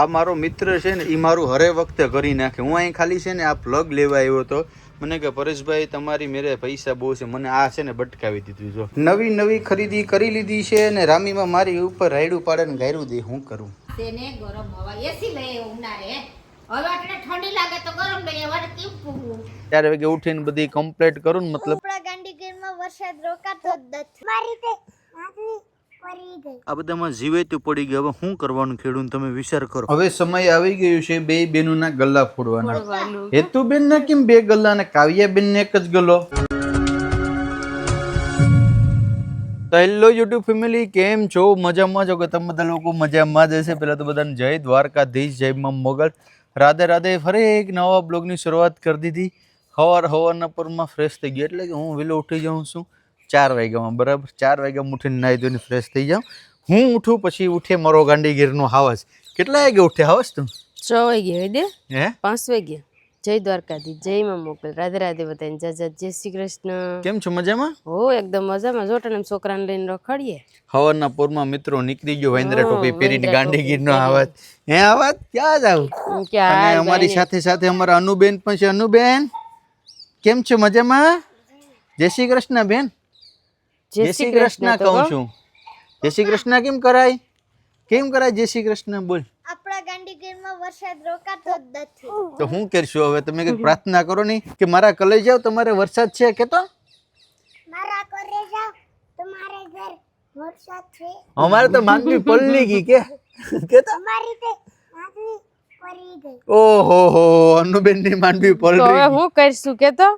આ મારો મિત્ર છે ને એ મારું હરે વખતે કરી નાખે. હું અહીં ખાલી છે ને આ પ્લગ લેવા આવ્યો હતો. મને કે પરેશભાઈ તમારી મેરે પૈસા બહુ છે. મને આ છે ને બટકાવી દીધું જો નવી નવી ખરીદી કરી લીધી છે ને રામીમાં મારી ઉપર રાયડું પાડે ને ગાયરું દે હું કરું? તેને ગરમ હવા એસી લઈ ઉનારે હવે આપણે ઠંડી લાગે તો ગરમ લઈએ હવે કેમ પૂગવું ચાર વાગે ઉઠીને બધી કમ્પ્લીટ કરું ને મતલબ આપણા ગાંધીગીરમાં વરસાદ રોકાતો જ નથી. મારી તે આ બધામાં જીવેતું પડી ગયા. હવે શું કરવાનું ખેડૂત તમે વિચાર કરો. હવે સમય આવી ગયો છે બે બેનોના ગલ્લા ફોડવાના. હેતુબેન ના કેમ બે ગલ્લા અને કાવ્યાબેન ને એક જ ગલ્લો? તો હેલો યુટ્યુબ ફેમિલી કેમ છો? મજામાં છો કે તમે બધા લોકો મજામાં જ હશે. પહેલાં તો બધાને જય દ્વારકાધીશ જય મમ મોગલ. રાધે રાધે ફરી એક નવા બ્લોગની શરૂઆત કરી દીધી. સવાર હવારના પરમાં ફ્રેશ થઈ ગયા. એટલે કે હું વહેલો ઉઠી જાઉં છું. ચાર વાગ્યામાં બરાબર? ચાર વાગ્યામાં ઉઠીને નાહી ધોઈને ફ્રેશ થઈ જાઉં. હું ઉઠું પછી ઉઠે મારો ગાંડીગીરનો હાવસ કેટલા વાગે ઉઠે હાવસ તું? છ વાગ્યા હોય દે હે? પાંચ વાગ્યા જય દ્વારકાધી જય માં મોકલ. રાધે રાધે બધાને જય જય શ્રી કૃષ્ણ. કેમ છો મજામાં? હો એકદમ મજામાં. જોટાને છોકરાને લઈને રખડીએ. હવનના પૂરમાં મિત્રો નીકળી ગયો વાંદરા ટોપી પહેરીને ગાંડીગીરનો આવાજ હે આવાજ ક્યાં જાવ ક્યાં અમારી સાથે સાથે અમારા અનુબેન પણ છે. અનુબેન કેમ છો મજામાં? જય શ્રી કૃષ્ણ બેન. જય શ્રી કૃષ્ણ કહું છું. જય શ્રી કૃષ્ણ કેમ કરાય? કેમ કરાય જય શ્રી કૃષ્ણ? બોલ. આપણા ગાંધીગીરમાં વરસાદ રોકાતો જ નથી. તો હું કરશું? હવે તમે કઈ પ્રાર્થના કરો નહીં કે મારા કલેજાવ તમારે વરસાદ છે? કે તો મારા ઘરે તમારે ઘર વરસાદ છે? અમારે તો માંગવી પલ્લી ગઈ કે. કે તો તમારી તે માંગવી પડી ગઈ. ઓહો હો અનુબેનની માંડવી તો હવે હું કરશું? કે તો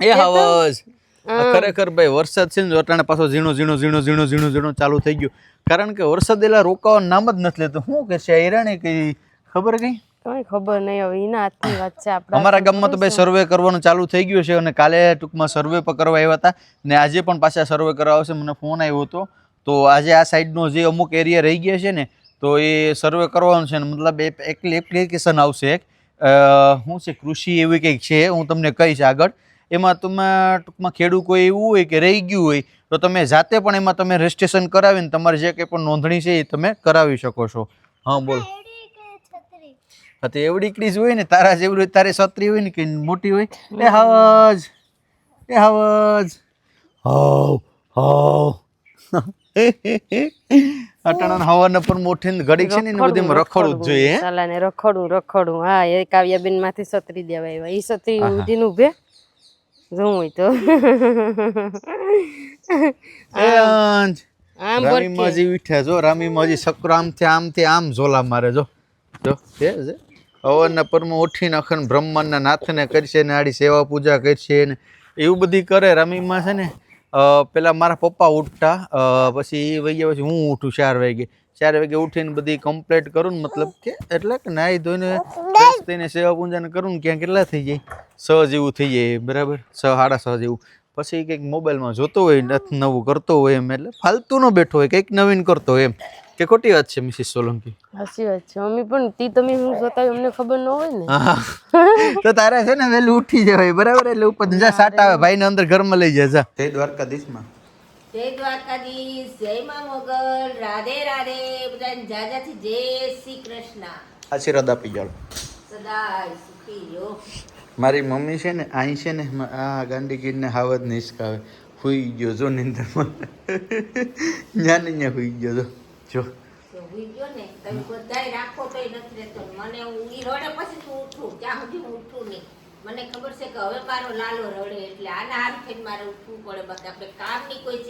એ હવસ ખરેખર ભાઈ વરસાદ છે ને અટાણે પાછો ઝીણો ઝીણો ઝીણો ઝીણો ઝીણો ઝીણો ચાલુ થઈ ગયું. કારણ કે વરસાદ એલા રોકાવા નામ જ નથી લેતો. શું કે છે હેરાણી કઈ ખબર કઈ? કઈ ખબર નહીં હવે એના હાથની વાત છે આપણા અમારા ગામમાં તો ભાઈ સર્વે કરવાનું ચાલુ થઈ ગયું છે અને કાલે ટૂંકમાં સર્વે પર કરવા આવ્યા હતા. ને આજે પણ પાછા સર્વે કરવા આવશે. મને ફોન આવ્યો હતો. તો આજે આ સાઈડનો જે અમુક એરિયા રહી ગયા છે ને તો એ સર્વે કરવાનું છે. ને મતલબ એ એકલી એપ્લિકેશન આવશે એક. શું છે કૃષિ એવી કંઈક છે. હું તમને કહીશ આગળ. એમાં તમે ટૂંકમાં ખેડૂત કોઈ એવું હોય કે રહી ગયું હોય તો તમે જાતે પણ એમાં તમે રજિસ્ટ્રેશન કરાવીને તમારે જે કંઈ પણ નોંધણી છે એ તમે કરાવી શકો છો. હા બોલ. હા તો એવડી ક્રીઝ હોય ને તારા જેવડી હોય તારે છત્રી હોય ને કે મોટી હોય એ હવજ એ હવજ. હવ હવ. અટાણા હવાના પર મોટી ને છે ને એને રખડવું જ જોઈએ સાલાને રખડું રખડું હા એ કાવ્યાબેનમાંથી સતરી દેવાય એ સત્રી ઉડીને ઉભે હોય તો. આમ રામીમાજી ઉઠ્યા જો રામીમાજી સકરો આમથી આમથી આમ ઝોલા મારે જો. જો છે છે હવાના પરમાં ઉઠીને અખંડ બ્રહ્માંડના નાથને કરશે ને આડી સેવા પૂજા કરશે ને એવું બધી કરે રામીમાં છે ને. પેલા મારા પપ્પા ઉઠતા પછી એ વાગ્યા પછી હું ઉઠું ચાર વાગે. ચાર વાગે ઉઠીને બધી કમ્પ્લીટ કરું ને મતલબ કે એટલે કે નાહી ધોઈને સેવા પૂજાને કરું ને ક્યાં કેટલા થઈ જાય? સ જેવું થઈ જાય બરાબર? છ સાડા છ જેવું પછી કંઈક મોબાઈલમાં જોતો હોય નથ નવું કરતો હોય એમ એટલે ફાલતુનો બેઠો હોય કંઈક નવીન કરતો હોય એમ. કે ખોટી વાત છે મિસિસ સોલંકી? સાચી વાત છે. મમ્મી પણ તી તમે હું જોતા અમને ખબર ન હોય ને. તો તારે છે ને વહેલું ઉઠી જવાય બરાબર? એટલે ઉપર જા સાટ આવે ભાઈને અંદર ઘરમાં લઈ જાય જા. જય દ્વારકાધીશમાં. જય દ્વારકાધીશ જય મા મોગલ રાધે રાધે. બધાને જાજાથી જય શ્રી કૃષ્ણ. આશીર્વાદ આપી જાઓ. સદાય સુખી રહ્યો મારી મમ્મી છે ને અહીં છે ને આ ગાંધીગીરને હાવત ને હિસકાવે હુઈ ગયો જો નિંદરમાં. જ્ઞાન ને ન્યા હુઈ ગયો જો. જો.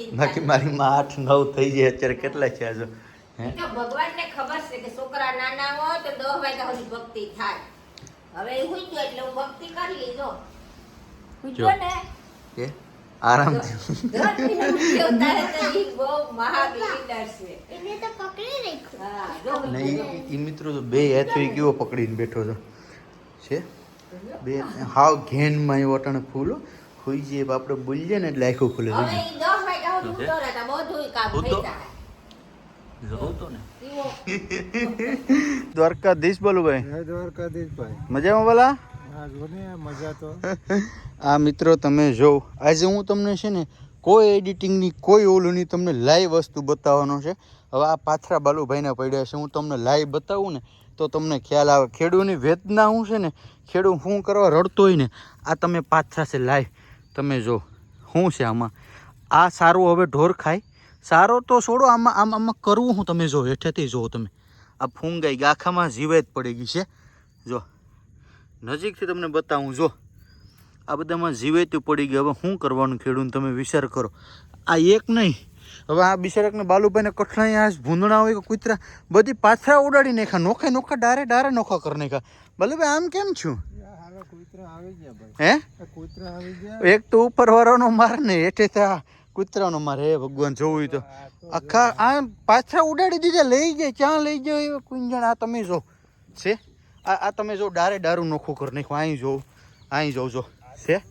ને બાકી મારી માં આઠ નવ થઈ જાય અત્યારે કેટલા છે જો? હે? તો ભગવાનને ખબર છે કે છોકરા નાના હોય તો દસ વાગ્યા સુધી ભક્તિ થાય. હવે એ હુઈ ગયો એટલે હું ભક્તિ કરી હુઈ ગયો ને? કે? ઈ મિત્રો તો બે હાથે કેવો પકડીને બેઠો છો. છે? બે હાવ ઘેનમાં એવો અટાણે ફૂલો ખુઈ જઈએ આપણે બોલીએ ને એટલે આખું ખુલે. હું તો- ને? દ્વારકાધીશ બોલું જય દ્વારકાધીશભાઈ મજામાં બોલા? હા મજા તો. આ મિત્રો તમે જો આજે હું તમને છે ને કોઈ એડિટિંગની કોઈ ઓલું નહીં તમને લાઈવ વસ્તુ બતાવવાનો છે. હવે આ પાથરા બાલુભાઈના પડ્યા છે હું તમને લાઈવ બતાવું ને તો તમને ખ્યાલ આવે. ખેડૂની વેદના શું છે ને ખેડૂ શું કરવા રડતો હોય ને આ તમે પાથરા છે લાઈવ. તમે જો શું છે આમાં? આ સારું હવે ઢોર ખાય. સારો તો છોડો આમાં આમ આમાં કરવું હું તમે જો હેઠેથી જુઓ તમે. આ ફૂંગાઈ ગાખામાં જીવાત પડી ગઈ છે. જો નજીકથી તમને બતાવું જો. આ બધામાં જીવેતું પડી ગયું. હવે શું કરવાનું ખેડૂત તમે વિચાર કરો. આ એક નહીં. હવે આ બિચારાકને બાલુભાઈને કઠણાઈ આ ભૂંદણા હોય કે કૂતરા બધી પાથરા ઉડાડી નાખા નોખા નોખા ડારે ડારે નોખા કરી નાખા બાલુભાઈ આમ કેમ છું? યા આવી ગયા હે? કૂતરા આવી ગયા. એક તો ઉપર વાળાનો માર ને એટલે કૂતરાનો મારે હે ભગવાન જોવું હોય તો. આખા આ પાછા ઉડાડી દીધા લઈ જાય ક્યાં લઈ જાય એવા કુંજણ? આ તમે જો. છે? આ આ તમે જો ડારે ડારું નોખું કરી નાખ્યું અહીં જોઉં અહીં જોઉં જો. છે?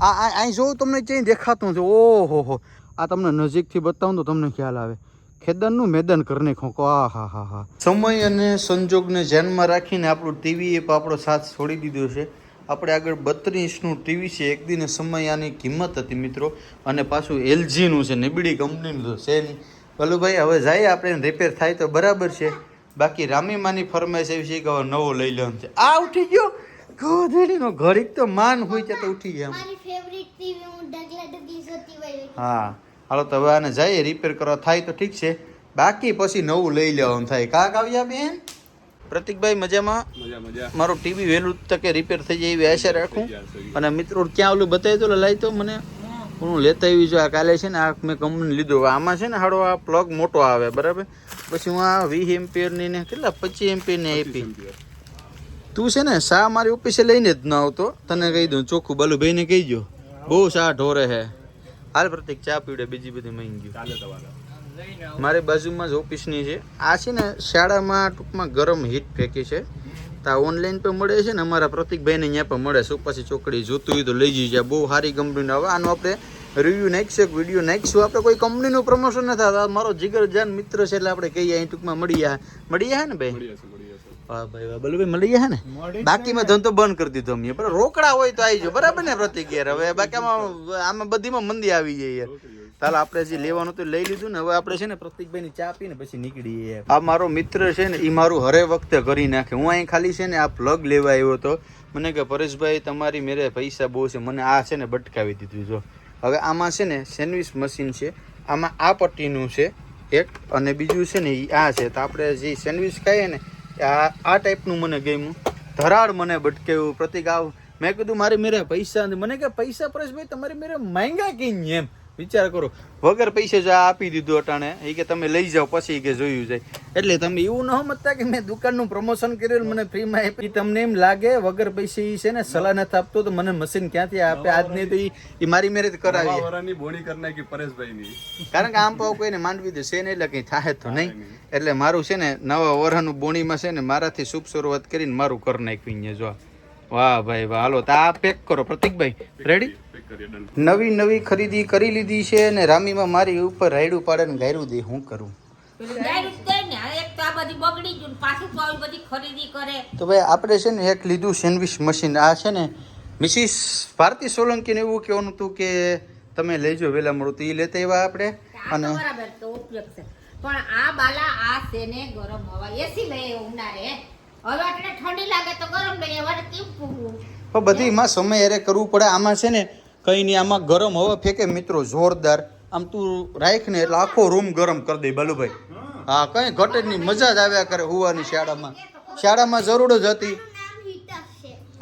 આ અહીં જોઉં તમને ક્યાંય દેખાતું છે ઓહો હો. આ તમને નજીકથી બતાવું તો તમને ખ્યાલ આવે. ખેદનનું મેદાન કરી નાખો કો આ હા હા હા. સમય અને સંજોગને ધ્યાનમાં રાખીને આપણું ટીવી એપ આપણો સાથ છોડી દીધો છે. આપણે આગળ બત્રીસનું ટીવી છે એક દિને સમય આની કિંમત હતી મિત્રો. અને પાછું એલજીનું છે નીબડી કંપનીનું તો છે નહીં. ભલુભાઈ હવે જાય આપણે રિપેર થાય તો બરાબર છે. બાકી રામીમાની ફરમાઈશ એવી છે કે હવે નવો લઈ લેવાનો છે. આ ઉઠી ગયો? ગોધડીનો ઘડીક તો માન હોય છે તો ઉઠી ગયા હા હાલો તો હવે આને જઈએ રિપેર કરવા થાય તો ઠીક છે. બાકી પછી નવું લઈ લેવાનું થાય. કાક આવ્યા બેન? પ્રતિકભાઈ મજામાં? મારું ટીવી વહેલું તકે રિપેર થઈ જાય એવી આશા રાખું. અને મિત્રો ક્યાં ઓલું બતાવી તો લાવી તો મને હું લેતા આવી જો આ કાલે છે ને આ મેં કંપની લીધો. આમાં છે ને હાડો આ પ્લગ મોટો આવે બરાબર? પછી હું આ વીસ એમ્પિયરની ને કેટલા? પચીસ એમ્પિયરની આપી. તું છે ને શા મારી ઓફિસે લઈને જ ન આવતો? તને કહી દઉં ચોખ્ખું બાલુભાઈને કહી દો બહુ શા ઢોરે હે. હાલ પ્રતિક ચા પીવડે બીજી બધી મહી ગયું મારી બાજુમાં જ ઓફિસની છે. આ છે ને શાળામાં ટૂંકમાં ગરમ હીટ ફેંકી છે. તો ઓનલાઈન પણ મળે છે ને અમારા પ્રતિકભાઈને અહીંયા પણ મળે છે. પાછી ચોકડી જોતું હોય તો લઈ જઈએ. બહુ સારી કંપનીનો હવે આનો આપણે રિવ્યુ નાખીશું વીડિયો નાખીશું આપણે કોઈ કંપનીનું પ્રમોશન નથી થતા. મારો જીગર જાન મિત્ર છે એટલે આપણે કહીએ અહીં ટૂંકમાં મળીએ મળીએ હે ને ભાઈ? વાહ ભાઈ વાહ. બલુભાઈ મળી ગયા ને? બાકીમાં ધંધો બંધ કરી દીધો મેં પણ રોકડા હોય તો આવી જાઓ બરાબર ને પ્રતિક યાર હવે બાકી આમાં બધીમાં મંદી આવી જાય યાર. ચાલ આપણે જે લેવાનું તો લઈ લીધું ને હવે આપણે છે ને પ્રતિકભાઈની ચા પીને પછી નીકળીએ આ મારો મિત્ર છે ને એ મારું હરે વખતે કરી નાખે. હું અહીં ખાલી છે ને આ પ્લગ લેવા આવ્યો હતો. મને કે પરેશભાઈ તમારી મેરે પૈસા બહુ છે. મને આ છે ને બટકાવી દીધું જો. હવે આમાં છે ને સેન્ડવિચ મશીન છે. આમાં આ પટ્ટીનું છે એક અને બીજું છે ને એ આ છે. તો આપણે જે સેન્ડવિચ ખાઈએ ને આ આ ટાઈપનું મને ગમ્યું. ધરાડ મને ભટકેવું, પ્રતિક આવ. મેં કીધું, મારે મેરે પૈસા મને કે, પૈસા પરેશભાઈ, તમારે મેરે માંગ્યા કે એમ? વિચાર કરો. વગર પૈસે જો આપી દીધું અટાણે. એ કે તમે લઈ જાઓ પછી કે જોયું જાય. એટલે તમે એવું ન સમજતા કે મેં દુકાનનું પ્રમોશન કર્યું મને ફ્રીમાં આપી તમને એમ લાગે વગર પૈસે એ છે ને સલાહ નથી આપતો તો મને મશીન ક્યાંથી આપે? આજ નહીં તો ઈ મારી મેરેજ કરાવી. વરાની બોણી કરી નાખી પરેશભાઈની. કારણ કે આમ પાવ કોઈને માંડવી દે છે ને એટલે કંઈ થાય તો નહીં. એટલે મારું છે ને નવા વરાનું બોણીમાં છે ને મારાથી શુભ શરૂઆત કરીને મારું કરી નાખ્યું અહીંયા જો વાહ ભાઈ વાહ. હાલો તો આ પેક કરો. પ્રતિકભાઈ રેડી નવી નવી ખરીદી કરી લીધી છે અને રામીમાં મારી ઉપર રાયડું પાડે ને ગાયરું દે હું કરું? ને. તો આ બધી બગડી ગયું ને પાછું તો આવી બધી ખરીદી કરે. તો ભાઈ આપણે છે ને એક લીધું સેન્ડવિચ મશીન. આ છે ને મિસિસ ભારતી સોલંકીને એવું કહેવાનું હતું કે તમે લેજો વહેલા મળું તો એ લેતા એવા આપણે. અને છે. પણ આ બાલા આ શેને ગરમ હવા. એસી લઈએ ઉનાળે. હવે એટલે ઠંડી લાગે તો ગરમ લઈએ પણ બધીમાં સમય અરે કરવું પડે. આમાં છે ને કંઈ નહીં આમાં ગરમ હવા ફેંકે. મિત્રો જોરદાર. આમ તું રાખ ને એટલે આખો રૂમ ગરમ કરી દે બાલુભાઈ. હા કંઈ ઘટે જ નહીં. મજા જ આવ્યા કરે હોવાની શાળામાં. શાળામાં જરૂર જ હતી.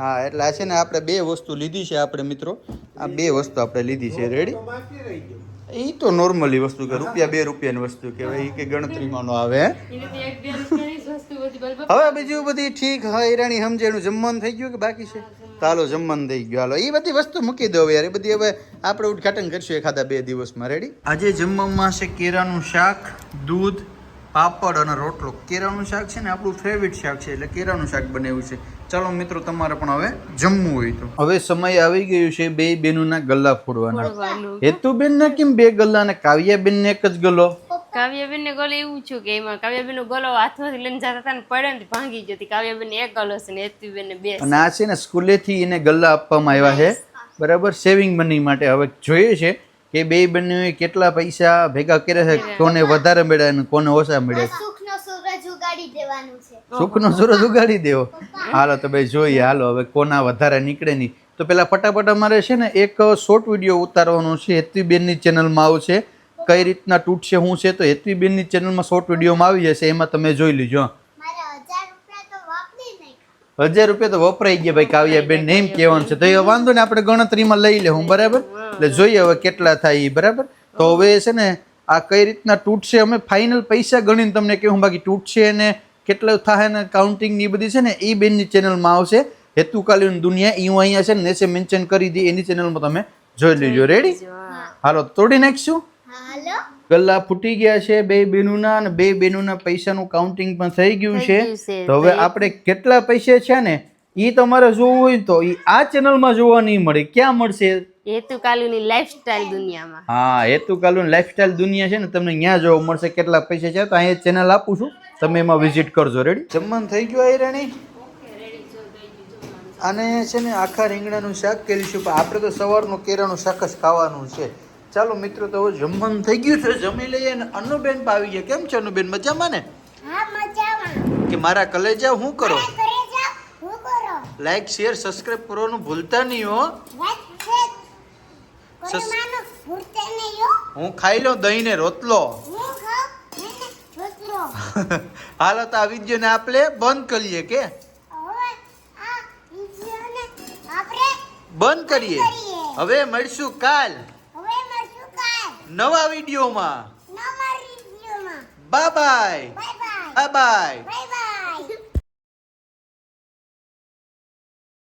હા એટલે આ છે ને આપણે બે વસ્તુ લીધી છે આપણે મિત્રો. આ બે વસ્તુ આપણે લીધી છે. રેડી એ તો નોર્મલી વસ્તુ કે રૂપિયા બે રૂપિયાની વસ્તુ કહેવાય. એ કે ગણતરીમાં નો આવે હે? હવે બીજું બધી ઠીક હૈરાણી સમજે સમજેનું જમવાનું થઈ ગયું કે બાકી છે? ચાલો જમવાનું થઈ ગયું. હાલો એ બધી વસ્તુ મૂકી દો યાર. એ બધી હવે આપણે ઉદઘાટન કરશું એખાદા બે દિવસમાં. રેડી આજે જમવામાં છે કેરાનું શાક દૂધ પાપડ અને રોટલો. કેરાનું શાક છે ને આપણું ફેવરિટ શાક છે એટલે કેરાનું શાક બનાવ્યું છે. ચાલો મિત્રો તમારે પણ હવે જમવું હોય તો. હવે સમય આવી ગયું છે બે બેનુના ગલ્લા ફોડવાના. ફોડવાનું. હેતુબેન ને કેમ બે ગલ્લા અને કાવ્યાબેન ને એક જ ગલ્લો. કાવ્યાબેન ને ગોલ એવું છું કે એમાં કાવ્યાબેન નો ગોલો હાથમાંથી લઈને જતા હતા ને પડે ને ભાંગી જતી કાવ્યાબેન એક ગોલો છે ને હેતુબેન ને બે અને આ છે ને સ્કૂલેથી એને ગલ્લા આપવામાં આવ્યા છે. બરાબર? સેવિંગ મની માટે હવે જોઈએ છે કે બે બંને કેટલા પૈસા ભેગા કર્યા છે કોને વધારે મળ્યા અને કોને ઓછા મળ્યા છે. સુખનો સૂરજ ઉગાડી ઉગાડી દેવાનું છે. સુખનો સૂરજ ઉગાડી દેવો. હાલો તો ભાઈ જોઈએ હાલો હવે કોના વધારે નીકળે નહીં. તો પેલા ફટાફટ અમારે છે ને એક શોર્ટ વીડિયો ઉતારવાનો છે. હેતવીબેનની ચેનલમાં આવશે. કઈ રીતના તૂટશે શું છે તો હેતવીબેનની ચેનલમાં શોર્ટ વિડીયોમાં આવી જશે એમાં તમે જોઈ લીજો. હજાર રૂપિયા તો વાપરી નાખ્યા હજાર રૂપિયા તો વપરાઈ ગયા ભાઈ કાવ્યાબેન એમ કહેવાનું છે. તો એ વાંધો ને આપણે ગણતરીમાં લઈ લેવું બરાબર? એટલે જોઈએ હવે કેટલા થાય એ બરાબર? તો હવે છે ને આ કઈ રીતના તૂટશે અમે ફાઇનલ પૈસા ગણીને તમને કહું બાકી તૂટશે ને કેટલું થાય ને કાઉન્ટિંગની બધી છે ને એ બેનની ચેનલમાં આવશે. હેતુકાલીન દુનિયા એ હું અહીંયા છે ને નેસે મેન્શન કરી દી એની ચેનલમાં તમે જોઈ લેજો. રેડી હાલો તોડી નાખશું? ગલ્લા ફૂટી ગયા છે બે બેનુના અને બે બેનુના પૈસાનું કાઉન્ટિંગ પણ થઈ ગયું છે. તો હવે આપણે કેટલા પૈસા છે ને એ તમારે જોવું હોય તો એ આ ચેનલમાં જોવા નહીં મળે. ક્યાં મળશે? હેતુ કાલુની લાઈફસ્ટાઈલ દુનિયામાં. હા હેતુ કાલુન લાઈફસ્ટાઈલ દુનિયા છે ને તમને ત્યાં જોવા મળશે કેટલા પૈસા છે તો અહીંયા ચેનલ આપું છું. તમે એમાં વિઝિટ કરજો રેડી જમવાનું થઈ ગયું આ રાણી અને છે ને આખા રીંગણાનું શાક કરીશું પણ આપણે તો સવારનું કેરાનું શાક જ ખાવાનું છે. ચાલો મિત્રો તો હવે જમવાનું થઈ ગયું છે. જમી લઈએ અને અનુબેન પણ આવી ગયા. કેમ છે અનુબેન? મજામાં ને? કે મારા કલેજા હું કરો? લાઈક શેર સબસ્ક્રાઇબ કરવાનું ભૂલતા નહીં હો. હો. ખાઈ લઉં દહીં ને રોટલો. હાલો તો આ વિડીયોને આપણે બંધ કરીએ. કે બંધ કરીએ. હવે મળશું કાલ. નવા વિડીયોમાં. Bye bye bye bye